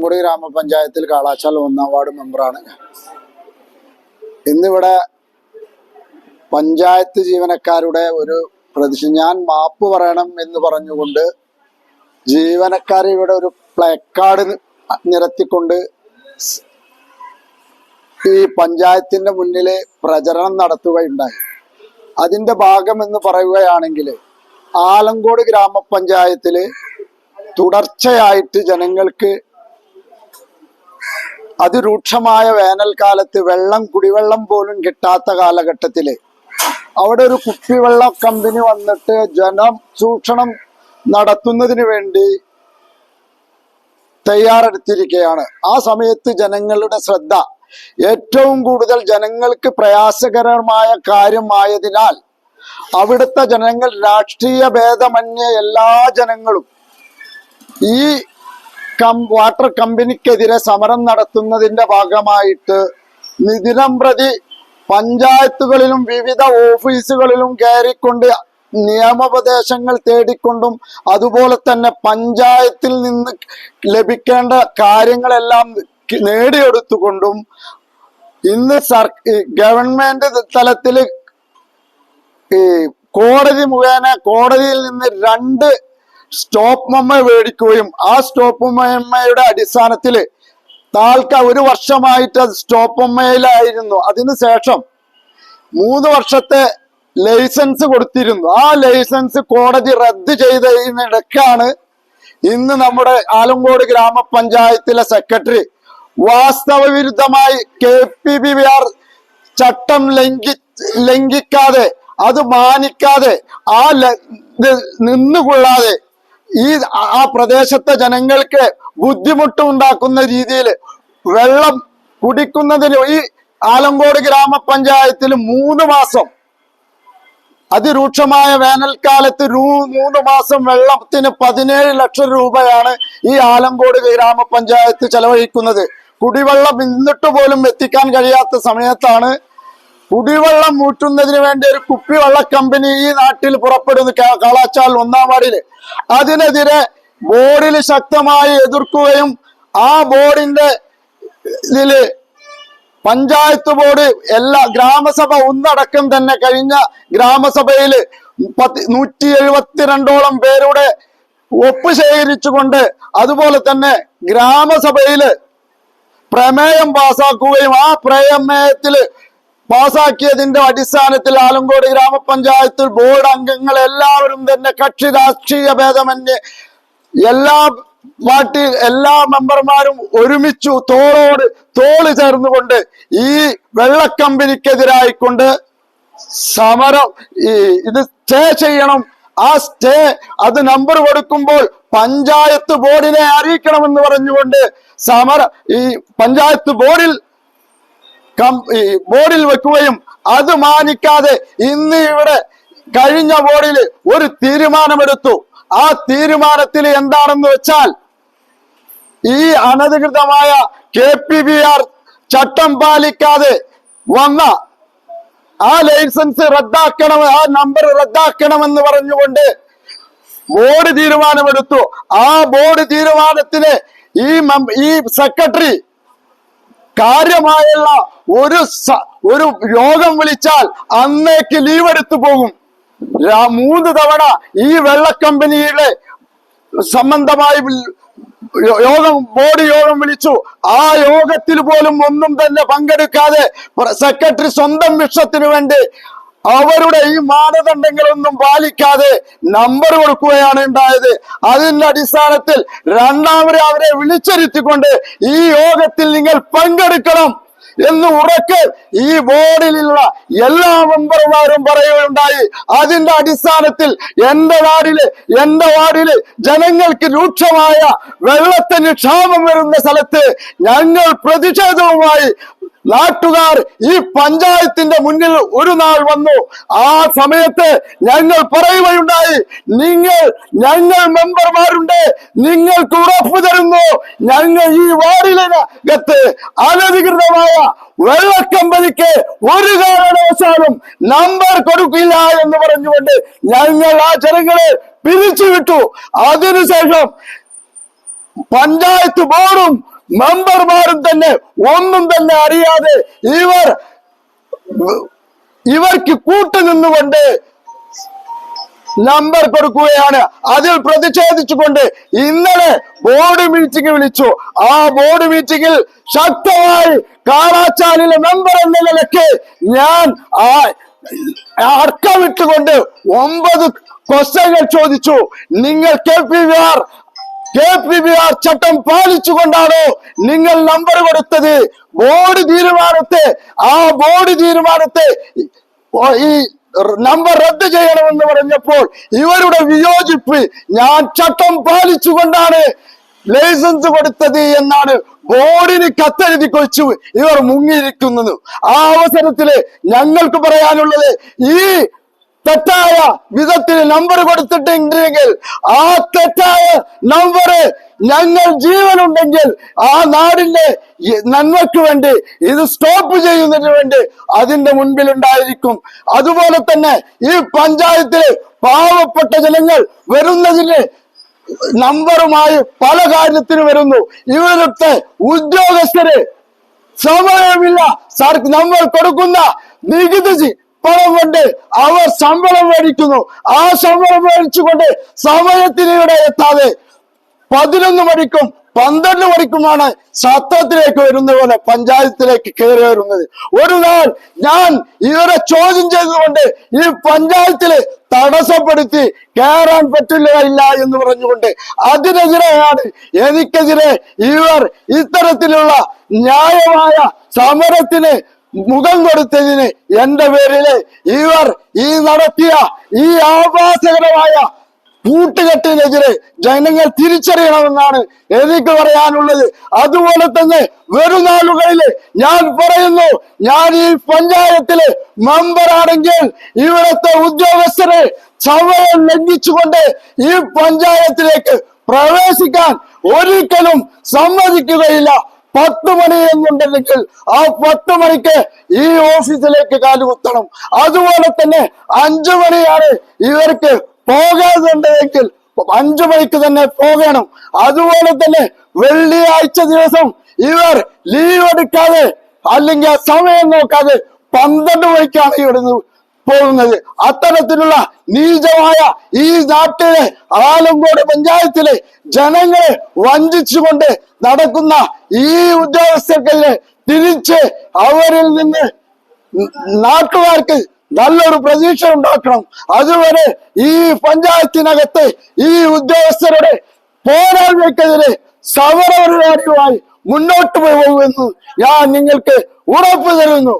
മുടി ഗ്രാമപഞ്ചായത്തിൽ കാളാച്ചാൽ ഒന്നാം വാർഡ് മെമ്പറാണ് ഇന്നിവിടെ പഞ്ചായത്ത് ജീവനക്കാരുടെ ഒരു പ്രതിഷ ഞാൻ മാപ്പ് പറയണം എന്ന് പറഞ്ഞുകൊണ്ട് ജീവനക്കാർ ഇവിടെ ഒരു പ്ലക്കാർഡ് നിരത്തിക്കൊണ്ട് ഈ പഞ്ചായത്തിന്റെ മുന്നിൽ പ്രചരണം നടത്തുകയുണ്ടായി. അതിന്റെ ഭാഗം എന്ന് പറയുകയാണെങ്കിൽ ആലങ്കോട് ഗ്രാമപഞ്ചായത്തിൽ തുടർച്ചയായിട്ട് ജനങ്ങൾക്ക് അതിരൂക്ഷമായ വേനൽക്കാലത്ത് വെള്ളം കുടിവെള്ളം പോലും കിട്ടാത്ത കാലഘട്ടത്തിൽ അവിടെ ഒരു കുപ്പിവെള്ള കമ്പനി വന്നിട്ട് ജനം സൂക്ഷണം നടത്തുന്നതിന് വേണ്ടി തയ്യാറെടുത്തിരിക്കുകയാണ്. ആ സമയത്ത് ജനങ്ങളുടെ ശ്രദ്ധ ഏറ്റവും കൂടുതൽ ജനങ്ങൾക്ക് പ്രയാസകരമായ കാര്യമായതിനാൽ അവിടുത്തെ ജനങ്ങൾ രാഷ്ട്രീയ ഭേദമന്യേ എല്ലാ ജനങ്ങളും ഈ കം വാട്ടർ കമ്പനിക്കെതിരെ സമരം നടത്തുന്നതിന്റെ ഭാഗമായിട്ട് നിതിനം പ്രതി പഞ്ചായത്തുകളിലും വിവിധ ഓഫീസുകളിലും കയറിക്കൊണ്ട് നിയമോപദേശങ്ങൾ തേടിക്കൊണ്ടും അതുപോലെ തന്നെ പഞ്ചായത്തിൽ നിന്ന് ലഭിക്കേണ്ട കാര്യങ്ങളെല്ലാം നേടിയെടുത്തുകൊണ്ടും ഇന്ന് സർ ഗവൺമെന്റ് തലത്തിൽ കോടതി മുഖേന കോടതിയിൽ നിന്ന് രണ്ട് സ്റ്റോപ്പ് മെമ്മ മേടിക്കുകയും ആ സ്റ്റോപ്പ് മെമ്മയുടെ അടിസ്ഥാനത്തിൽ താൽക്ക ഒരു വർഷമായിട്ട് അത് സ്റ്റോപ്പ് മെമ്മയിലായിരുന്നു അതിനുശേഷം മൂന്ന് വർഷത്തെ ലൈസൻസ് കൊടുത്തിരുന്നു. ആ ലൈസൻസ് കോടതി റദ്ദ് ചെയ്തതിനിടക്കാണ് ഇന്ന് നമ്മുടെ ആലങ്കോട് ഗ്രാമപഞ്ചായത്തിലെ സെക്രട്ടറി വാസ്തവ വിരുദ്ധമായി കെ പി ബി ആർ ചട്ടം ലംഘി ലംഘിക്കാതെ അത് മാനിക്കാതെ ആ നിന്നുകൊള്ളാതെ ഈ ആ പ്രദേശത്തെ ജനങ്ങൾക്ക് ബുദ്ധിമുട്ട് ഉണ്ടാക്കുന്ന രീതിയിൽ വെള്ളം കുടിക്കുന്നതിന് ഈ ആലങ്കോട് ഗ്രാമപഞ്ചായത്തിൽ മൂന്ന് മാസം അതിരൂക്ഷമായ വേനൽക്കാലത്ത് രൂ മൂന്ന് മാസം വെള്ളത്തിന് പതിനേഴ് ലക്ഷം രൂപയാണ് ഈ ആലങ്കോട് ഗ്രാമപഞ്ചായത്ത് ചെലവഴിക്കുന്നത്. കുടിവെള്ളം ഇന്നിട്ട് പോലും എത്തിക്കാൻ കഴിയാത്ത സമയത്താണ് കുടിവെള്ളം ഊറ്റുന്നതിന് വേണ്ടി ഒരു കുപ്പിവെള്ള കമ്പനി ഈ നാട്ടിൽ പുറപ്പെടുന്നു. കളാച്ചാൽ ഒന്നാം വാർഡിൽ അതിനെതിരെ ബോർഡിൽ ശക്തമായി എതിർക്കുകയും ആ ബോർഡിന്റെ ഇതിൽ പഞ്ചായത്ത് ബോർഡ് എല്ലാ ഗ്രാമസഭ ഒന്നടക്കം തന്നെ കഴിഞ്ഞ ഗ്രാമസഭയിൽ പത്ത് നൂറ്റി എഴുപത്തിരണ്ടോളം പേരുടെ ഒപ്പ് ശേഖരിച്ചുകൊണ്ട് അതുപോലെ തന്നെ ഗ്രാമസഭയിൽ പ്രമേയം പാസാക്കുകയും ആ പ്രമേയത്തിൽ പാസാക്കിയതിന്റെ അടിസ്ഥാനത്തിൽ ആലങ്കോട് ഗ്രാമപഞ്ചായത്തിൽ ബോർഡ് അംഗങ്ങൾ എല്ലാവരും തന്നെ കക്ഷി രാഷ്ട്രീയ ഭേദമന്യേ എല്ലാ പാർട്ടി എല്ലാ മെമ്പർമാരും ഒരുമിച്ചു തോളോട് തോൾ ചേർന്നുകൊണ്ട് ഈ വെള്ളക്കമ്പനിക്കെതിരായിക്കൊണ്ട് സമരം ഇത് സ്റ്റേ ചെയ്യണം. ആ സ്റ്റേ അത് നമ്പർ കൊടുക്കുമ്പോൾ പഞ്ചായത്ത് ബോർഡിനെ അറിയിക്കണമെന്ന് പറഞ്ഞുകൊണ്ട് സമര ഈ പഞ്ചായത്ത് ബോർഡിൽ ബോർഡിൽ വെക്കുകയും അത് മാനിക്കാതെ ഇന്ന് ഇവിടെ കഴിഞ്ഞ ബോർഡിൽ ഒരു തീരുമാനമെടുത്തു. ആ തീരുമാനത്തിൽ എന്താണെന്ന് വെച്ചാൽ ഈ അനധികൃതമായ കെ ചട്ടം പാലിക്കാതെ വന്ന ആ ലൈസൻസ് റദ്ദാക്കണം ആ നമ്പർ റദ്ദാക്കണമെന്ന് പറഞ്ഞുകൊണ്ട് ബോർഡ് തീരുമാനമെടുത്തു. ആ ബോർഡ് തീരുമാനത്തിന് ഈ ഈ സെക്രട്ടറി കാര്യമായുള്ള ഒരു ഒരു രോഗം വിളിച്ചാൽ അന്നേക്ക് ലീവ് എടുത്തു പോകും. മൂന്ന് തവണ ഈ വെള്ള കമ്പനിയുടെ സംബന്ധമായി യോഗം ബോർഡ് യോഗം വിളിച്ചു. ആ യോഗത്തിൽ പോലും ഒന്നും തന്നെ പങ്കെടുക്കാതെ സെക്രട്ടറി സ്വന്തം വിഷത്തിന് വേണ്ടി അവരുടെ ഈ മാനദണ്ഡങ്ങളൊന്നും പാലിക്കാതെ നമ്പർ കൊടുക്കുകയാണ് ഉണ്ടായത്. അതിന്റെ അടിസ്ഥാനത്തിൽ രണ്ടാമത് അവരെ വിളിച്ചിരുത്തിക്കൊണ്ട് ഈ യോഗത്തിൽ നിങ്ങൾ പങ്കെടുക്കണം എന്ന് ഉറക്കെ ഈ ബോർഡിലുള്ള എല്ലാ മെമ്പർമാരും പറയുകയുണ്ടായി. അതിന്റെ അടിസ്ഥാനത്തിൽ എന്റെ വാർഡിൽ എന്റെ വാർഡിൽ ജനങ്ങൾക്ക് രൂക്ഷമായ വെള്ളത്തിന് ക്ഷാമം വരുന്ന സ്ഥലത്ത് ഞങ്ങൾ പ്രതിഷേധവുമായി നാട്ടുകാർ ഈ പഞ്ചായത്തിന്റെ മുന്നിൽ ഒരു നാൾ വന്നു. ആ സമയത്ത് ഞങ്ങൾ പറയുകയുണ്ടായി നിങ്ങൾ ഞങ്ങൾ മെമ്പർമാരുണ്ട്. നിങ്ങൾക്ക് ഉറപ്പ് തരുന്നു. ഞങ്ങൾ ഈ വാർഡിനകത്ത് അനധികൃതമായ വെള്ളക്കമ്പനിക്ക് ഒരു കാരണവശാലും നമ്പർ കൊടുക്കില്ല എന്ന് പറഞ്ഞുകൊണ്ട് ഞങ്ങൾ ആ ജനങ്ങളെ പിരിച്ചുവിട്ടു. അതിനുശേഷം പഞ്ചായത്ത് ബോർഡും മെമ്പർമാരും തന്നെ ഒന്നും തന്നെ അറിയാതെ ഇവർ ഇവർക്ക് കൂട്ടുനിന്നുകൊണ്ട് നമ്പർ കൊടുക്കുകയാണ്. അതിൽ പ്രതിഷേധിച്ചുകൊണ്ട് ഇന്നലെ ബോർഡ് മീറ്റിംഗ് വിളിച്ചു. ആ ബോർഡ് മീറ്റിംഗിൽ ശക്തമായി കാളാച്ചാലിലെ മെമ്പർ എന്ന നിലയ്ക്ക് ഞാൻ ആ അർക്കമിട്ടുകൊണ്ട് ഒമ്പത് ക്വസ്റ്റ്യങ്ങൾ ചോദിച്ചു. നിങ്ങൾ K P R K P B R ചട്ടം പാലിച്ചുകൊണ്ടാണോ നിങ്ങൾ നമ്പർ കൊടുത്തത്. ബോർഡ് തീരുമാനത്തെ ആ ബോർഡ് തീരുമാനത്തെ ഈ നമ്പർ റദ്ദ് ചെയ്യണമെന്ന് പറഞ്ഞപ്പോൾ ഇവരുടെ വിയോജിപ്പ് ഞാൻ ചട്ടം പാലിച്ചുകൊണ്ടാണ് ലൈസൻസ് കൊടുത്തത് എന്നാണ് ബോർഡിന് കത്തെഴുതി കൊച്ചു ഇവർ മുങ്ങിയിരിക്കുന്നത്. ആ അവസരത്തിൽ ഞങ്ങൾക്ക് പറയാനുള്ളത് ഈ തെറ്റായ വിധത്തിൽ നമ്പർ കൊടുത്തിട്ടുണ്ടെങ്കിൽ ആ തെറ്റായ നമ്പർ ഞങ്ങൾ ജീവനുണ്ടെങ്കിൽ ആ നാടിന്റെ നന്മയ്ക്ക് വേണ്ടി ഇത് സ്റ്റോപ്പ് ചെയ്യുന്നതിന് വേണ്ടി അതിന്റെ മുൻപിൽ ഉണ്ടായിരിക്കും. അതുപോലെ തന്നെ ഈ പഞ്ചായത്തിൽ പാവപ്പെട്ട ജനങ്ങൾ വരുന്നതിന് നമ്പറുമായി പല കാര്യത്തിന് വരുന്നു. ഇവരുടെ ഉദ്യോഗസ്ഥര് സമയമില്ല. സർ നമ്മൾ കൊടുക്കുന്ന നികുതി പണം കൊണ്ട് അവർ ശമ്പളം മേടിക്കുന്നു. ആ ശമ്പളം മേടിച്ചുകൊണ്ട് സമയത്തിന് ഇവിടെ എത്താതെ പതിനൊന്ന് മണിക്കും പന്ത്രണ്ട് മണിക്കുമാണ് സത്രത്തിലേക്ക് വരുന്ന പോലെ പഞ്ചായത്തിലേക്ക് കയറി വരുന്നത്. ഒരു നാൾ ഞാൻ ഇവരെ ചോദ്യം ചെയ്തുകൊണ്ട് ഈ പഞ്ചായത്തിൽ തടസ്സപ്പെടുത്തി കയറാൻ പറ്റില്ല എന്ന് പറഞ്ഞുകൊണ്ട് അതിനെതിരെയാണ് എനിക്കെതിരെ ഇവർ ഇത്തരത്തിലുള്ള ന്യായമായ സമരത്തിന് മുഖം കൊടുത്തതിന് എന്റെ പേരിൽ ഇവർ ഈ നടത്തിയ ഈ ആഭാസകരമായ കൂട്ടുകെട്ടിനെതിരെ ജനങ്ങൾ തിരിച്ചറിയണമെന്നാണ് എനിക്ക് പറയാനുള്ളത്. അതുപോലെ തന്നെ വരും നാളുകളിൽ ഞാൻ പറയുന്നു ഞാൻ ഈ പഞ്ചായത്തിൽ മെമ്പറാണെങ്കിൽ ഇവിടുത്തെ ഉദ്യോഗസ്ഥരെ ചവയം ലംഘിച്ചുകൊണ്ട് ഈ പഞ്ചായത്തിലേക്ക് പ്രവേശിക്കാൻ ഒരിക്കലും സമ്മതിക്കുകയില്ല. പത്ത് മണി എന്നുണ്ടെങ്കിൽ ആ പത്ത് മണിക്ക് ഈ ഓഫീസിലേക്ക് കാലുകുത്തണം അതുപോലെ തന്നെ അഞ്ചു മണിയാണ് ഇവർക്ക് പോകാതുണ്ടെങ്കിൽ അഞ്ചു മണിക്ക് തന്നെ പോകണം. അതുപോലെ തന്നെ വെള്ളിയാഴ്ച ദിവസം ഇവർ ലീവ് എടുക്കാതെ അല്ലെങ്കിൽ സമയം നോക്കാതെ പന്ത്രണ്ട് മണിക്കാണ് ഇവിടുന്ന് പോകുന്നത്. അത്തരത്തിലുള്ള നീചമായ ഈ നാട്ടിലെ ആലങ്കോട് പഞ്ചായത്തിലെ ജനങ്ങളെ വഞ്ചിച്ചുകൊണ്ട് നടക്കുന്ന ഈ ഉദ്യോഗസ്ഥർക്കെതിരെ തിരിച്ച് അവരിൽ നിന്ന് നാട്ടുകാർക്ക് നല്ലൊരു പ്രതീക്ഷ ഉണ്ടാക്കണം. അതുവരെ ഈ പഞ്ചായത്തിനകത്ത് ഈ ഉദ്യോഗസ്ഥരുടെ പോരായ്മയ്ക്കെതിരെ സമരപരിപാടിയുമായി മുന്നോട്ട് പോകുമെന്ന് ഞാൻ നിങ്ങൾക്ക് ഉറപ്പ് തരുന്നു.